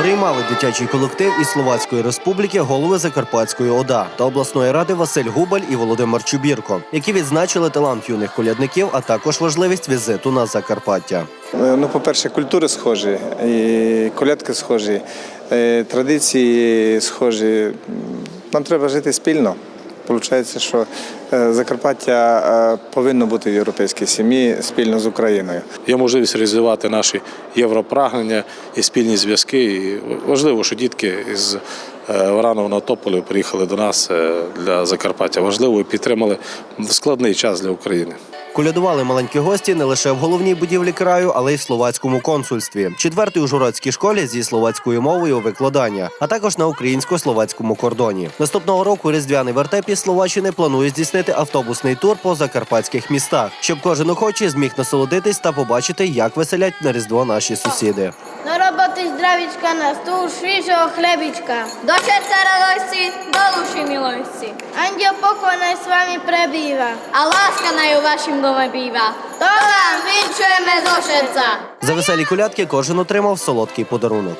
Приймали дитячий колектив із Словацької республіки голови Закарпатської ОДА та обласної ради Василь Губаль і Володимир Чубірко, які відзначили талант юних колядників, а також важливість візиту на Закарпаття. Е, Ну, по-перше, культури схожі, і колядки схожі, е, традиції схожі. Нам треба жити спільно. Получається, що е, Закарпаття е, повинно бути в європейській сім'ї спільно з Україною. Є можливість реалізувати наші європрагнення і спільні зв'язки. І важливо, що дітки з Варанового Тополю приїхали до нас е, для Закарпаття. Важливо і підтримали складний час для України. Колядували маленькі гості не лише в головній будівлі краю, але й в словацькому консульстві, четвертій ужгородській школі зі словацькою мовою викладання, а також на українсько-словацькому кордоні. Наступного року різдвяний вертеп із Словаччини планує здійснити автобусний тур по закарпатських містах, щоб кожен охочий зміг насолодитись та побачити, як веселять на різдво наші сусіди. Na stôl švížeho chlebička. Do serca radosti, do duši milosti. Andiel pokoj naj s vami prebýva. A láska naj u vašim dome býva. To vám vinčujeme zo srdca. За веселі колядки кожен отримав солодкий подарунок.